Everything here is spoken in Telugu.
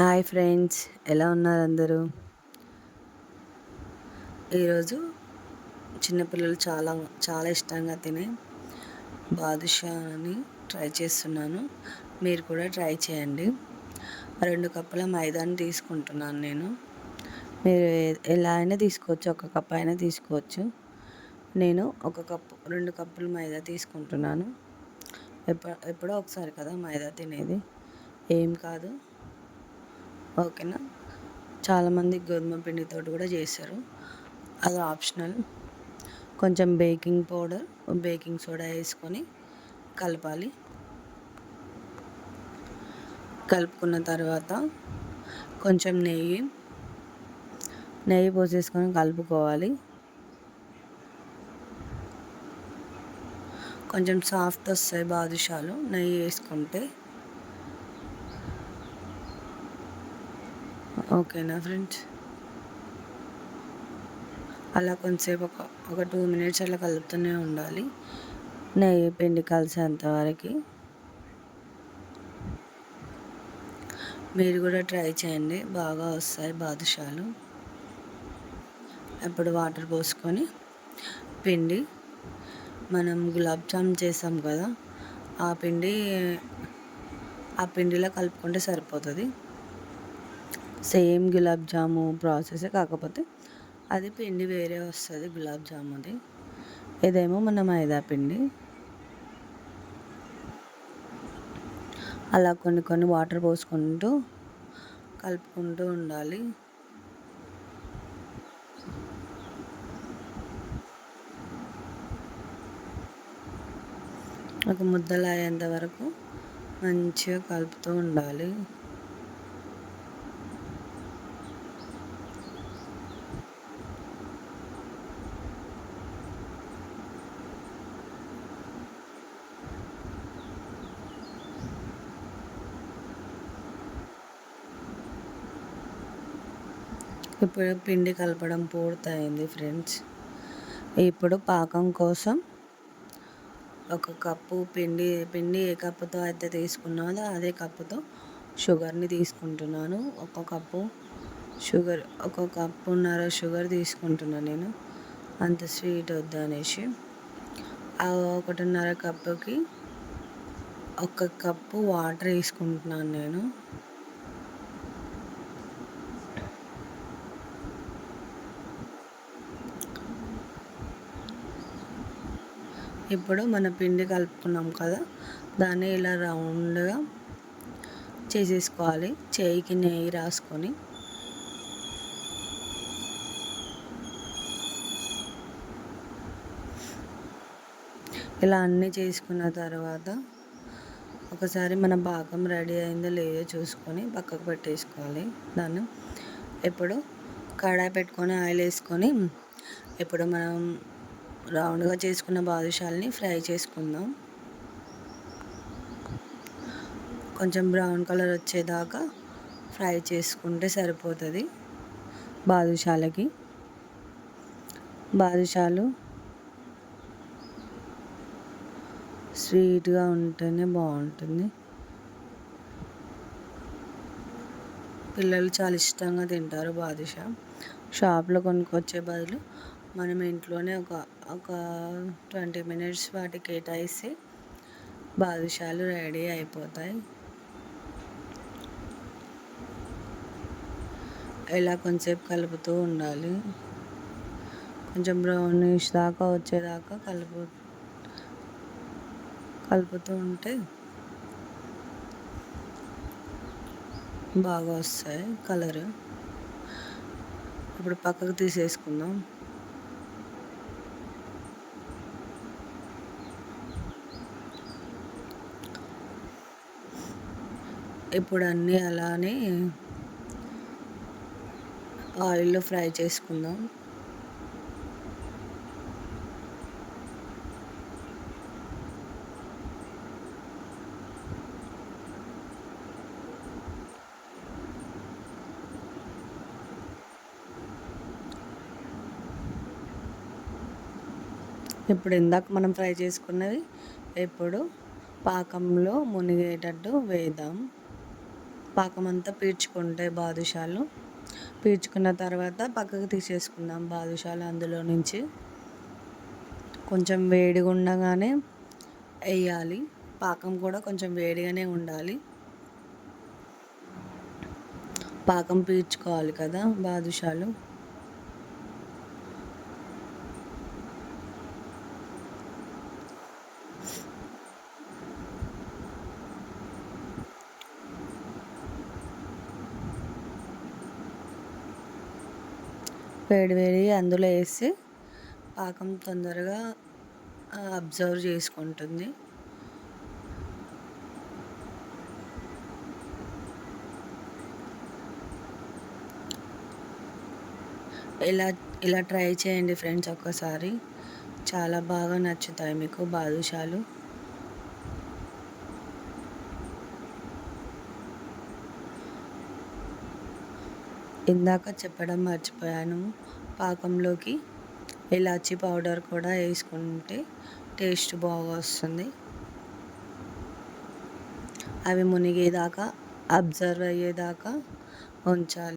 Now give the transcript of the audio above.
హాయ్ ఫ్రెండ్స్ ఎలా ఉన్నారు అందరూ? ఈరోజు చిన్నపిల్లలు చాలా చాలా ఇష్టంగా తినే బాదుషాని ట్రై చేస్తున్నాను. మీరు కూడా ట్రై చేయండి. రెండు కప్పుల మైదాని తీసుకుంటున్నాను నేను. మీరు ఎలా అయినా తీసుకోవచ్చు ఒక కప్ అయినా తీసుకోవచ్చు. నేను ఒక కప్పు రెండు కప్పులు మైదా తీసుకుంటున్నాను. ఎప్పుడు ఎప్పుడో ఒకసారి కదా మైదా తినేది. ఏం కాదు. ఓకేనా? చాలామంది గోధుమ పిండితో కూడా చేస్తారు అది ఆప్షనల్. కొంచెం బేకింగ్ పౌడర్ బేకింగ్ సోడా వేసుకొని కలపాలి. కలుపుకున్న తర్వాత కొంచెం నెయ్యి నెయ్యి పోసేసుకొని కలుపుకోవాలి. కొంచెం సాఫ్ట్ వస్తాయి బాదుషాలు నెయ్యి వేసుకుంటే. ఓకేనా ఫ్రెండ్స్. అలా కొంతసేపు ఒక ఒక టూ మినిట్స్ అలా కలుపుతూనే ఉండాలి. నెయ్యి పిండి కలిసేంత వరకు. మీరు కూడా ట్రై చేయండి. బాగా వస్తాయి బాదుషాలు. అప్పుడు వాటర్ పోసుకొని పిండి మనం గులాబ్ జామ్ చేసాం కదా ఆ పిండి ఆ పిండిలో కలుపుకుంటే సరిపోతుంది. సేమ్ గులాబ్ జాము ప్రాసెస్ కాకపోతే అది పిండి వేరే వస్తుంది గులాబ్ జాముది. ఇదేమో మన మైదా పిండి. అలా కొన్ని కొన్ని వాటర్ పోసుకుంటూ కలుపుకుంటూ ఉండాలి. ఒక ముద్దలు అయ్యేంత వరకు మంచిగా కలుపుతూ ఉండాలి. ఇప్పుడు పిండి కలపడం పూర్తయింది ఫ్రెండ్స్ ఇప్పుడు పాకం కోసం ఒక కప్పు పిండి పిండి ఏ కప్పుతో అయితే తీసుకున్నానో అదే కప్పుతో షుగర్ని తీసుకుంటున్నాను. ఒక కప్పు షుగర్ ఒక కప్పున్నర షుగర్ తీసుకుంటున్నాను నేను. అంత స్వీట్ వద్దు అనేసి. ఆ ఒకటిన్నర కప్పుకి ఒక కప్పు వాటర్ వేసుకుంటున్నాను నేను. ఇప్పుడు మన పిండి కలుపుకున్నాం కదా దాన్ని ఇలా రౌండ్గా చేసేసుకోవాలి. చేయికి నెయ్యి రాసుకొని. ఇలా అన్నీ చేసుకున్న తర్వాత ఒకసారి మన పాకం రెడీ అయిందో లేదో చూసుకొని పక్కకు పెట్టేసుకోవాలి. దాన్ని ఇప్పుడు కడాయి పెట్టుకొని ఆయిల్ వేసుకొని ఇప్పుడు మనం రౌండ్గా చేసుకున్న బాదుషాలని ఫ్రై చేసుకుందాం. కొంచెం బ్రౌన్ కలర్ వచ్చేదాకా ఫ్రై చేసుకుంటే సరిపోతుంది బాదుషాలకి. బాదుషాలు స్వీట్గా ఉంటేనే బాగుంటుంది. పిల్లలు చాలా ఇష్టంగా తింటారు బాదుషా. షాప్లో కొనుక్కొచ్చే బదులు మనం ఇంట్లోనే ఒక ఒక ట్వంటీ మినిట్స్ వాటికి కేటాయిస్తే బాదుషాలు రెడీ అయిపోతాయి. ఇలా కొంచెంసేపు కలుపుతూ ఉండాలి. కొంచెం బ్రౌనిష్ దాకా వచ్చేదాకా కలుపు కలుపుతూ ఉంటే బాగా వస్తాయి కలర్. ఇప్పుడు పక్కకు తీసేసుకుందాం. ఇప్పుడు అన్నీ అలానే ఆయిల్లో ఫ్రై చేసుకుందాం. ఇప్పుడు ఇందాక మనం ఫ్రై చేసుకున్నది ఇప్పుడు పాకంలో మునిగేటట్టు వేద్దాం. పాకం అంతా పీల్చుకుంటాయి బాదుషాలు. పీల్చుకున్న తర్వాత పక్కకు తీసేసుకుందాం బాదుషాలు అందులో నుంచి. కొంచెం వేడిగా ఉండగానే వేయాలి. పాకం కూడా కొంచెం వేడిగానే ఉండాలి. పాకం పీల్చుకోవాలి కదా బాదుషాలు. వేడి వేడి అందులో వేసి పాకం తొందరగా అబ్జర్వ్ చేసుకుంటుంది. ఇలా ఇలా ట్రై చేయండి ఫ్రెండ్స్ ఒక్కసారి. చాలా బాగా నచ్చుతాయి మీకు బాదుషాలు. ఇందాక చెప్పడం మర్చిపోయాను. పాకంలోకి ఇలాచీ పౌడర్ కూడా వేసుకుంటే టేస్ట్ బాగా వస్తుంది. అవి మునిగేదాకా అబ్జర్వ్ అయ్యేదాకా ఉంచాలి.